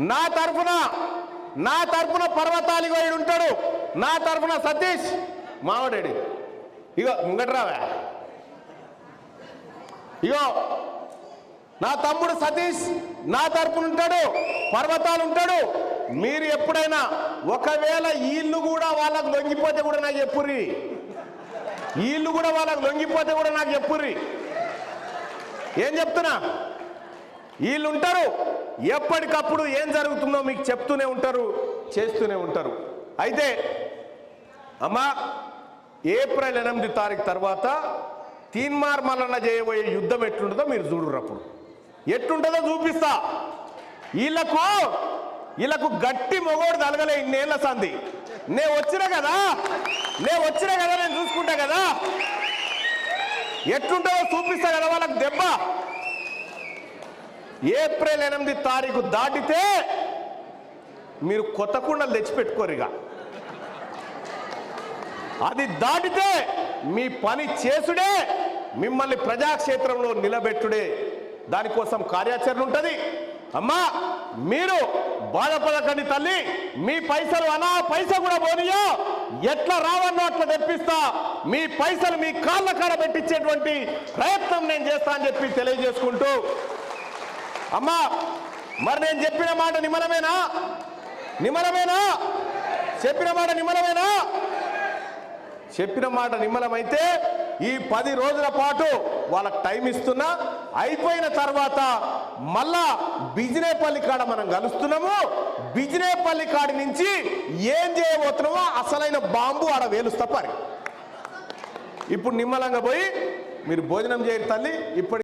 నా తరఫున నా తరఫున పర్వతాలిగోయుడు వైడు ఉంటాడు. నా తరఫున సతీష్. మావడేడి. ఇగో ముంగట్రావా. ఇగో నా తమ్ముడు సతీష్ నా తరఫున ఉంటాడు పర్వతాలు ఉంటాడు మీరు ఎప్పుడైనా ఒకవేళ వీళ్ళు కూడా వాళ్ళకు లొంగిపోతే కూడా నాకు చెప్పుర్రి. వీళ్ళు కూడా వాళ్ళకు లొంగిపోతే కూడా నాకు చెప్పుర్రి. ఏం చెప్తున్నా? వీళ్ళు ఉంటారు ఎప్పటికప్పుడు ఏం జరుగుతుందో మీకు చెప్తూనే ఉంటారు చేస్తూనే ఉంటారు. అయితే అమ్మా ఏప్రిల్ ఎనిమిది తారీఖు తర్వాత తీన్మార్ మల్లన్న చేయబోయే యుద్ధం ఎట్లుంటుందో మీరు చూడరు అప్పుడు. ఎట్లుంటుందో చూపిస్తా. వీళ్ళకు వీళ్ళకు గట్టి మొగోడు తలగలే ఇన్నేళ్ళ సంధి. నే వచ్చిన కదా నే వచ్చిన కదా నేను చూసుకుంటా కదా. ఎట్లుంటుందో చూపిస్తా కదా వాళ్ళకి దెబ్బ. ఏప్రిల్ ఎనిమిది తారీఖు దాటితే మీరు కొత్త కుండలు తెచ్చిపెట్టుకోరిగా అది దాటితే మీ పని చేసుడే మిమ్మల్ని ప్రజాక్షేత్రంలో నిలబెట్టుడే. దానికోసం కార్యాచరణ ఉంటుంది. అమ్మా మీరు బాధపడకండి తల్లి. మీ పైసలు అనా పైస కూడా పోనీయో. ఎట్లా రావన్నో అట్లా తెప్పిస్తా. మీ పైసలు మీ కాళ్ళ కాడ పెట్టించేటువంటి ప్రయత్నం నేను చేస్తా అని చెప్పి తెలియజేసుకుంటూ అమ్మా మరి నేను చెప్పిన మాట నిమలమేనా నిమలమేనా చెప్పిన మాట నిమలమేనా చెప్పిన మాట నిమ్మలమైతే ఈ పది రోజుల పాటు వాళ్ళకి టైం ఇస్తున్నా. అయిపోయిన తర్వాత మళ్ళా బిజినేపల్లి కాడ మనం కలుస్తున్నాము. బిజినేపల్లి కాడి నుంచి ఏం చేయబోతున్నామో అసలైన బాంబు ఆడ వేలుస్తా పరి. ఇప్పుడు నిమ్మలంగా పోయి మీరు భోజనం చేయరు తల్లి ఇప్పటి